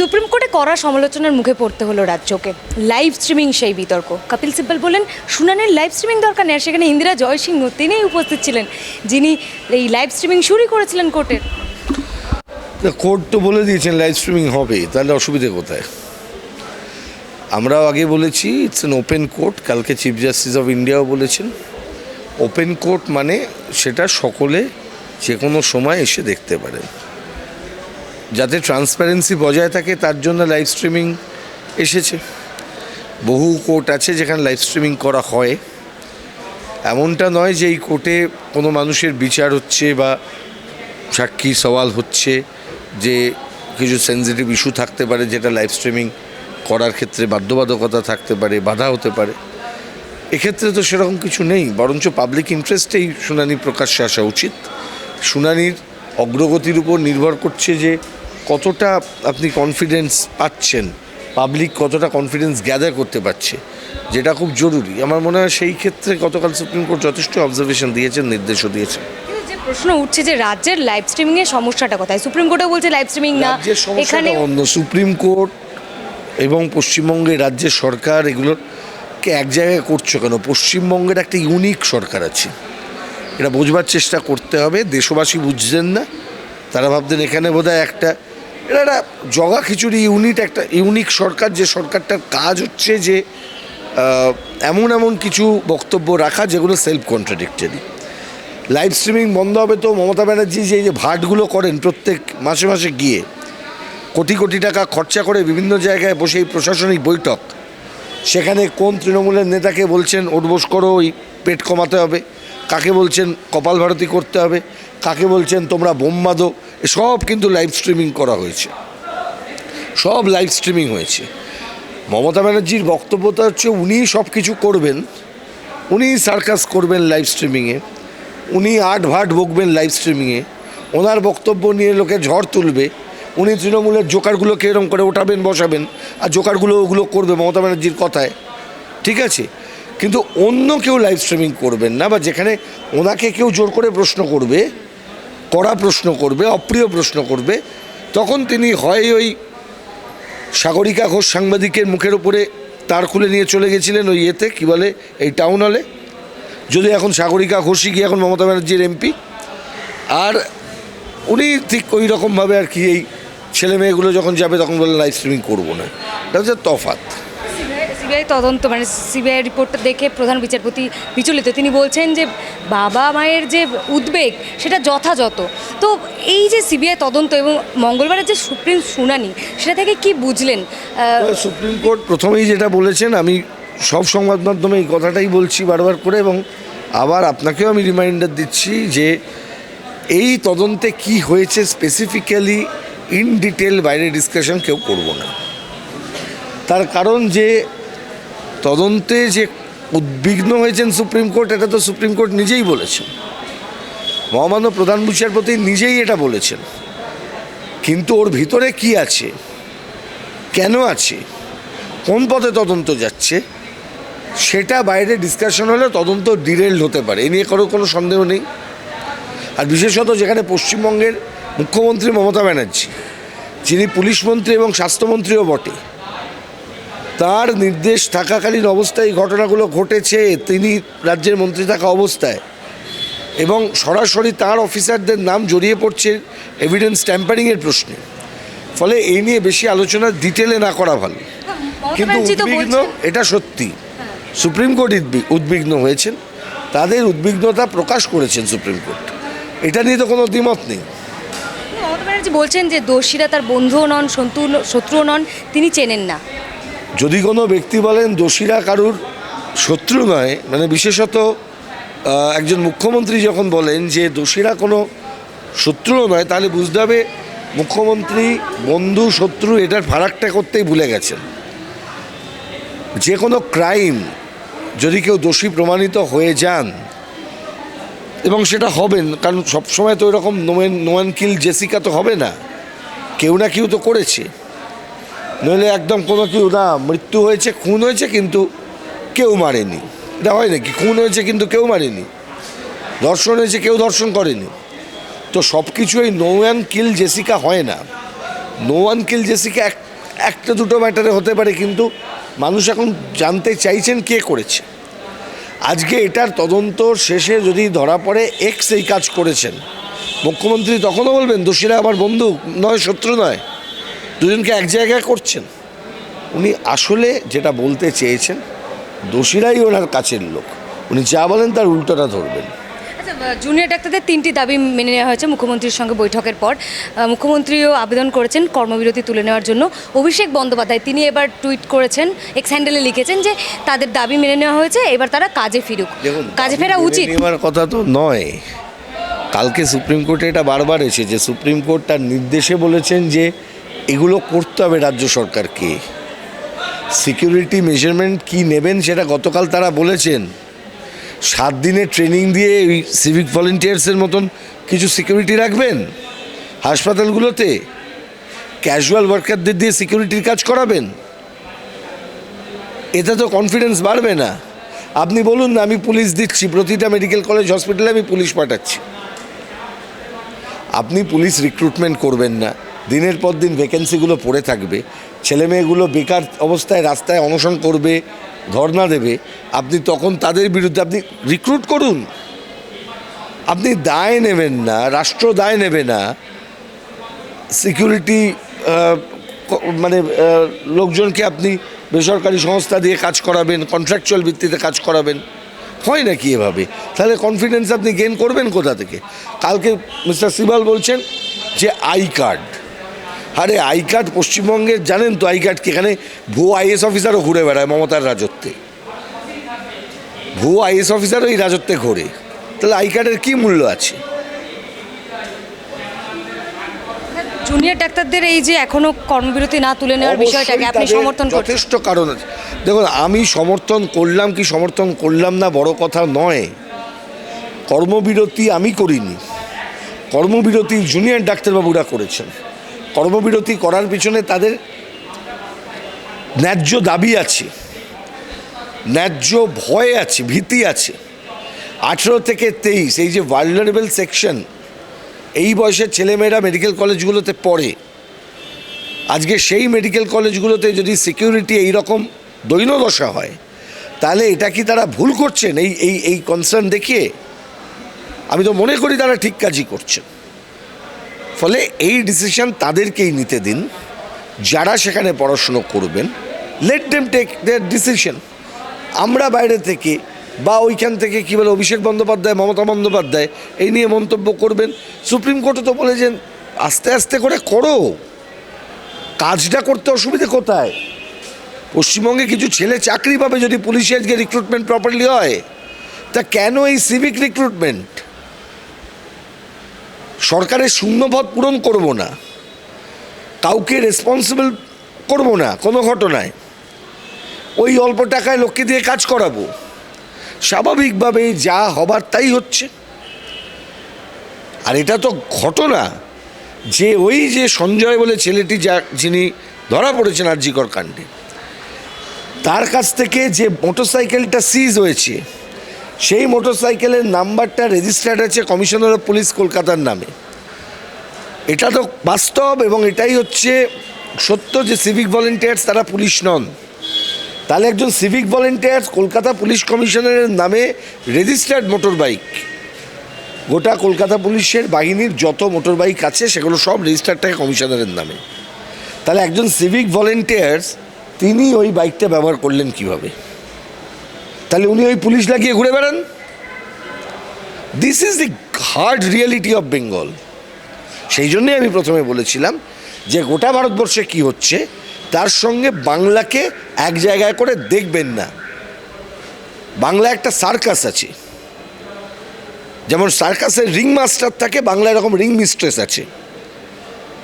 Supreme কোর্টে কড়া সমালোচনার মুখে পড়তে হলো রাজ্যকে। লাইভ স্ট্রিমিং সেই বিতর্ক। কপিল সিব্বল বলেন, শুনানির লাইভ স্ট্রিমিং দরকার নেই সেখানে ইন্দিরা জয়সিংহ তিনিই উপস্থিত ছিলেন, যিনি এই লাইভ স্ট্রিমিং শুরুই করেছিলেন কোর্টের। কোর্ট তো বলে দিয়েছেন লাইভ স্ট্রিমিং হবে, তাহলে অসুবিধে কোথায়? আমরাও আগে বলেছি ইটস এন ওপেন কোর্ট কালকে চিফ জাস্টিস অফ ইন্ডিয়াও বলেছেন। ওপেন কোর্ট মানে সেটা সকলে যে কোনো সময় এসে দেখতে পারেন। যাতে ট্রান্সপারেন্সি বজায় থাকে, তার জন্য লাইভ স্ট্রিমিং এসেছে। বহু কোর্ট আছে যেখানে লাইভ স্ট্রিমিং করা হয়। এমনটা নয় যে এই কোর্টে কোনো মানুষের বিচার হচ্ছে বা সাক্ষী সওয়াল হচ্ছে যে কিছু সেন্সিটিভ ইস্যু থাকতে পারে, যেটা লাইভ স্ট্রিমিং করার ক্ষেত্রে বাধ্যবাধকতা থাকতে পারে, বাধা হতে পারে। এক্ষেত্রে তো সেরকম কিছু নেই, বরঞ্চ পাবলিক ইন্টারেস্টেই শুনানি প্রকাশ্যে আসা উচিত। শুনানির অগ্রগতির উপর নির্ভর করছে যে কতটা আপনি কনফিডেন্স পাচ্ছেন? পাবলিক কতটা কনফিডেন্স গ্যাদার করতে পারছে? যেটা খুব জরুরি। আমার মনে হয় সেই ক্ষেত্রে গতকাল সুপ্রিম কোর্ট যথেষ্ট অবজারভেশন দিয়েছেন নির্দেশও দিয়েছেন। প্রশ্ন উঠছে যে রাজ্যের লাইভ স্ট্রিমিং এর সমস্যাটা কোথায়? সুপ্রিম কোর্টেও বলছে লাইভ স্ট্রিমিং না। এখানে অন্য। সুপ্রিম কোর্ট এবং পশ্চিমবঙ্গের রাজ্যের সরকার এগুলোকে এক জায়গায় করছ কেন? পশ্চিমবঙ্গের একটা ইউনিক সরকার আছে। এটা বোঝবার চেষ্টা করতে হবে। দেশবাসী বুঝছেন না। তারা ভাবতেন এখানে বোধহয় একটা এটা একটা জগা খিচুড়ি ইউনিট, একটা ইউনিক সরকার, যে সরকারটার কাজ হচ্ছে যে এমন এমন কিছু বক্তব্য রাখা যেগুলো সেলফ কন্ট্রাডিক্টরি লাইভ স্ট্রিমিং বন্ধ হবে তো মমতা ব্যানার্জি যে যে ভাটগুলো করেন প্রত্যেক মাসে মাসে গিয়ে, কোটি কোটি টাকা খরচা করে বিভিন্ন জায়গায় বসে এই প্রশাসনিক বৈঠক। সেখানে কোন তৃণমূলের নেতাকে বলছেন ওঠবোস করো, ওই পেট কমাতে হবে। কাকে বলছেন, কপাল ভারতী করতে হবে। কাকে বলছেন, তোমরা বোম বাঁধো। সব কিন্তু লাইভ স্ট্রিমিং করা হয়েছে। সব লাইভ স্ট্রিমিং হয়েছে। মমতা ব্যানার্জির বক্তব্যটা হচ্ছে, উনি সব কিছু করবেন, উনি সার্কাস করবেন লাইভ স্ট্রিমিংয়ে উনি আট ভাট বকবেন লাইভ স্ট্রিমিংয়ে ওনার বক্তব্য নিয়ে লোকে ঝড় তুলবে, উনি তৃণমূলের জোকারগুলোকে এরম করে ওঠাবেন, বসাবেন, আর জোকারগুলো ওগুলো করবে মমতা ব্যানার্জির কথায়, ঠিক আছে? কিন্তু অন্য কেউ লাইভ স্ট্রিমিং করবেন না, বা যেখানে ওনাকে কেউ জোর করে প্রশ্ন করবে কড়া প্রশ্ন করবে, অপ্রিয় প্রশ্ন করবে। তখন তিনি হয় ওই সাগরিকা ঘোষ সাংবাদিকের মুখের উপরে তার খুলে নিয়ে চলে গেছিলেন ওই ইয়েতে, কী বলে, এই টাউন হলে যদি এখন সাগরিকা ঘোষই গিয়ে এখন মমতা ব্যানার্জির এমপি আর উনি ঠিক ওই রকমভাবে আর কি এই ছেলে মেয়েগুলো যখন যাবে তখন বলে লাইভ স্ট্রিমিং করব না। এটা হচ্ছে তফাৎ। সিবিআই তদন্ত মানে সিবিআই রিপোর্টটা দেখে প্রধান বিচারপতি বিচলিত। তিনি বলছেন যে বাবা মায়ের যে উদ্বেগ, সেটা যথাযথ। তো এই যে সিবিআই তদন্ত এবং মঙ্গলবারের যে সুপ্রিম শুনানি, সেটা থেকে কি বুঝলেন? সুপ্রিম কোর্ট প্রথমেই যেটা বলেছেন, আমি সব সংবাদ মাধ্যমে এই কথাটাই বলছি বারবার করে এবং আবার আপনাকেও আমি রিমাইন্ডার দিচ্ছি যে এই তদন্তে কি হয়েছে স্পেসিফিক্যালি ইন ডিটেল বাইরে ডিসকাশন কেউ করব না। তার কারণ যে তদন্তে যে উদ্বিগ্ন হয়েছেন সুপ্রিম কোর্ট, এটা তো সুপ্রিম কোর্ট নিজেই বলেছেন। মহামান্য প্রধান বিচারপতি নিজেই এটা বলেছেন। কিন্তু ওর ভিতরে কি আছে? কেন আছে? কোন পথে তদন্ত যাচ্ছে? সেটা বাইরে ডিসকাশন হলে তদন্ত ডিরেল্ড হতে পারে। এ নিয়ে কারও কোনো সন্দেহ নেই। আর বিশেষত যেখানে পশ্চিমবঙ্গের মুখ্যমন্ত্রী মমতা ব্যানার্জি, যিনি পুলিশ মন্ত্রী এবং স্বাস্থ্যমন্ত্রীও বটে তার নির্দেশ থাকাকালীন অবস্থায় এই ঘটনাগুলো ঘটেছে তিনি রাজ্যের মন্ত্রী থাকা অবস্থায়। এবং সরাসরি তার অফিসারদের নাম জড়িয়ে পড়ছে এভিডেন্স ট্যাম্পারিংয়ের প্রশ্নে। ফলে এই নিয়ে বেশি আলোচনা ডিটেলে না করা ভালো। কিন্তু উদ্বিগ্ন এটা সত্যি। সুপ্রিম কোর্ট উদ্বিগ্ন হয়েছেন। তাদের উদ্বিগ্নতা প্রকাশ করেছেন সুপ্রিম কোর্ট। এটা নিয়ে তো কোনো দ্বিমত নেই। মমতা ব্যানার্জি বলছেন যে দোষীরা তার বন্ধুও নন শত্রুও নন তিনি চেনেন না। যদি কোনো ব্যক্তি বলেন দোষীরা কারুর শত্রু নয় মানে বিশেষত একজন মুখ্যমন্ত্রী যখন বলেন যে দোষীরা কোনো শত্রুও নয়, তাহলে বুঝতে হবে মুখ্যমন্ত্রী বন্ধু শত্রু এটার ফারাকটা করতেই ভুলে গেছেন। যে কোনো ক্রাইম যদি কেউ দোষী প্রমাণিত হয়ে যান, এবং সেটা হবেন কারণ সবসময় তো এরকম নোয়েন নোয়ান কিল জেসিকা তো হবে না, কেউ না কেউ তো করেছে। নইলে একদম কোনো কেউ, না, মৃত্যু হয়েছে, খুন হয়েছে, কিন্তু কেউ মারেনি। এটা হয় নাকি? খুন হয়েছে, কিন্তু কেউ মারেনি। ধর্ষণ হয়েছে, কেউ ধর্ষণ করেনি। তো সব কিছু এই নো ওয়ান কিল জেসিকা হয় না। নো ওয়ান কিল জেসিকা এক, একটা দুটো ম্যাটারে হতে পারে, কিন্তু মানুষ এখন জানতে চাইছেন কে করেছে। আজকে এটার তদন্ত শেষে যদি ধরা পড়ে এক্স এই কাজ করেছেন। মুখ্যমন্ত্রী তখনও বলবেন, দোষীরা আমার বন্ধু, নয়, শত্রু নয়। দুজনকে এক জায়গায় করছেন। উনি আসলে যেটা বলতে চেয়েছেন দোষীরাই ওনার কাছের লোক। উনি যা বলেন তার উল্টোটা ধরবেন। আচ্ছা জুনিয়র ডাক্তারদের তিনটি দাবি মেনে নেওয়া হয়েছে মুখ্যমন্ত্রীর সঙ্গে বৈঠকের পর। মুখ্যমন্ত্রীও আবেদন করেছেন কর্মবিরতি তুলে নেওয়ার জন্য। অভিষেক বন্দ্যোপাধ্যায় তিনি এবার টুইট করেছেন এক্স হ্যান্ডেলে লিখেছেন যে তাদের দাবি মেনে নেওয়া হয়েছে এবার তারা কাজে ফিরুক। কাজে ফেরা উচিত। নেওয়ার কথা তো নয়। কালকে সুপ্রিম কোর্টে এটা বারবার এসেছে। সুপ্রিম কোর্ট তার নির্দেশে বলেছেন যে এগুলো করতে হবে রাজ্য সরকারকে সিকিউরিটি মেজারমেন্ট কি নেবেন সেটা গতকাল তারা বলেছেন। সাত দিনের ট্রেনিং দিয়ে ওই সিভিক ভলেন্টিয়ার্সের মতন কিছু সিকিউরিটি রাখবেন হাসপাতালগুলোতে? ক্যাজুয়াল ওয়ার্কারদের দিয়ে সিকিউরিটির কাজ করাবেন? এতে তো কনফিডেন্স বাড়বে না। আপনি বলুন না, আমি পুলিশ দিচ্ছি, প্রতিটা মেডিকেল কলেজ হসপিটালে আমি পুলিশ পাঠাচ্ছি। আপনি পুলিশ রিক্রুটমেন্ট করবেন না। দিনের পর দিন ভ্যাকেন্সিগুলো পড়ে থাকবে, ছেলে মেয়েগুলো বেকার অবস্থায় রাস্তায় অনশন করবে, ধর্ণা দেবে, আপনি তখন তাদের বিরুদ্ধে আপনি রিক্রুট করুন। আপনি দায় নেবেন না, রাষ্ট্র দায় নেবে না সিকিউরিটি মানে লোকজনকে আপনি বেসরকারি সংস্থা দিয়ে কাজ করাবেন কন্ট্রাকচুয়াল ভিত্তিতে কাজ করাবেন, হয় নাকি এভাবে? তাহলে কনফিডেন্স আপনি গেন করবেন কোথা থেকে? কালকে মিস্টার সিবাল বলছেন যে আই কার্ড আরে আই কার্ড পশ্চিমবঙ্গের জানেন তো আই কার্ড কি? এখানে ভুয়ো আইএস অফিসারও ঘুরে বেড়ায় মমতার রাজত্বে। ভুয়ো আইএস অফিসারও এই রাজত্বে ঘোরে। তাহলে আই কার্ডের কী মূল্য আছে? জুনিয়র ডাক্তারদের এই যে এখনও কর্মবিরতি না তুলে নেওয়ার বিষয়টাকে আপনি সমর্থন যথেষ্ট কারণ আছে। দেখুন আমি সমর্থন করলাম কি সমর্থন করলাম না বড় কথা নয়। কর্মবিরতি আমি করিনি। কর্মবিরতি জুনিয়র ডাক্তারবাবুরা করেছেন। কর্মবিরতি করার পিছনে তাদের ন্যায্য দাবি আছে, ন্যায্য ভয় আছে, ভীতি আছে। আঠেরো থেকে তেইশ, এই যে ভালনারেবল সেকশন এই বয়সের ছেলেমেয়েরা মেডিকেল কলেজগুলোতে পড়ে। আজকে সেই মেডিকেল কলেজগুলোতে যদি সিকিউরিটি এই রকম দৈনদশা হয়, তাহলে এটা কি তারা ভুল করছেন? এই এই এই কনসার্ন দেখিয়ে আমি তো মনে করি তারা ঠিক কাজই করছেন। ফলে এই ডিসিশন তাদেরকেই নিতে দিন। যারা সেখানে পড়াশুনো করবেন let them take their decision আমরা বাইরে থেকে বা ওইখান থেকে কী বলে অভিষেক বন্দ্যোপাধ্যায়, মমতা বন্দ্যোপাধ্যায় এই নিয়ে মন্তব্য করবেন। সুপ্রিম কোর্টে তো বলেছেন আস্তে আস্তে করে করো। কাজটা করতে অসুবিধে কোথায়? পশ্চিমবঙ্গে কিছু ছেলে চাকরি পাবে যদি পুলিশে আজকে রিক্রুটমেন্ট প্রপারলি হয়। তা কেন এই সিভিক রিক্রুটমেন্ট সরকারের শূন্যপদ পূরণ করব না, কাউকে রেসপন্সিবল করব না, কোনো ঘটনায়। ওই অল্প টাকায় লোককে দিয়ে কাজ করাবো। স্বাভাবিকভাবে যা হবার তাই হচ্ছে। আর এটা তো ঘটনা। যে ওই যে সঞ্জয় বলে ছেলেটি যা, যিনি ধরা পড়েছেন আর আরজিকর কাণ্ডে, তার কাছ থেকে যে মোটরসাইকেলটা সিজ হয়েছে সেই মোটরসাইকেলের নাম্বারটা রেজিস্টার্ড আছে কমিশনার অফ পুলিশ কলকাতার নামে। এটা তো বাস্তব এবং এটাই হচ্ছে সত্য যে সিভিক ভলেন্টিয়ার্স তারা পুলিশ নন। তাহলে একজন সিভিক ভলেন্টিয়ার্স কলকাতা পুলিশ কমিশনারের নামে রেজিস্টার্ড মোটর বাইক গোটা কলকাতা পুলিশের বাহিনীর যত মোটর বাইক আছে সেগুলো সব রেজিস্টার্ড থাকে কমিশনারের নামে। তাহলে একজন সিভিক ভলেন্টিয়ার্স তিনি ওই বাইকটা ব্যবহার করলেন কীভাবে? তাহলে উনি ওই পুলিশ লাগিয়ে ঘুরে বেড়ান। This is the hard reality of Bengal সেই জন্যই আমি প্রথমে বলেছিলাম যে গোটা ভারতবর্ষে কি হচ্ছে, তার সঙ্গে বাংলাকে এক জায়গায় করে দেখবেন না। বাংলা একটা সার্কাস আছে। যেমন সার্কাসের রিং মাস্টার থাকে বাংলা এরকম রিং মিস্ট্রেস আছে।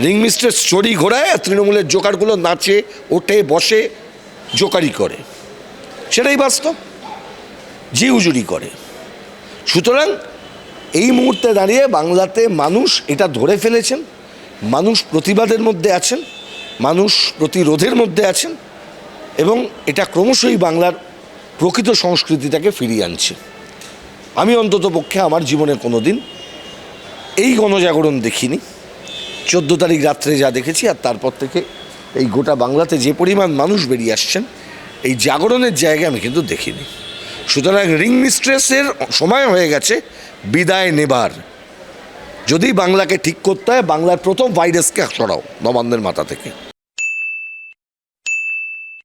রিং মিস্ট্রেস চড়ি ঘোরায় আর তৃণমূলের জোকারগুলো নাচে, ওঠে, বসে, জোকারি করে। সেটাই বাস্তব। জি উজুরি করে। সুতরাং এই মুহূর্তে দাঁড়িয়ে বাংলাতে মানুষ এটা ধরে ফেলেছেন, মানুষ প্রতিবাদের মধ্যে আছেন, মানুষ প্রতিরোধের মধ্যে আছেন এবং এটা ক্রমশই বাংলার প্রকৃত সংস্কৃতিটাকে ফিরিয়ে আনছে। আমি অন্তত পক্ষে আমার জীবনে কোনো দিন এই গণজাগরণ দেখিনি। চোদ্দ তারিখ রাত্রে যা দেখেছি আর তারপর থেকে এই গোটা বাংলাতে যে পরিমাণ মানুষ বেরিয়ে আসছেন, এই জাগরণের জায়গা আমি কিন্তু দেখিনি। সুতরাং রিং মিস্ট্রেসের সময় হয়ে গেছে, বিদায় নেবার। যদি বাংলাকে ঠিক করতে হয়, বাংলার প্রথম ভাইরাসকে সরাও, নবান্নের মাথা থেকে।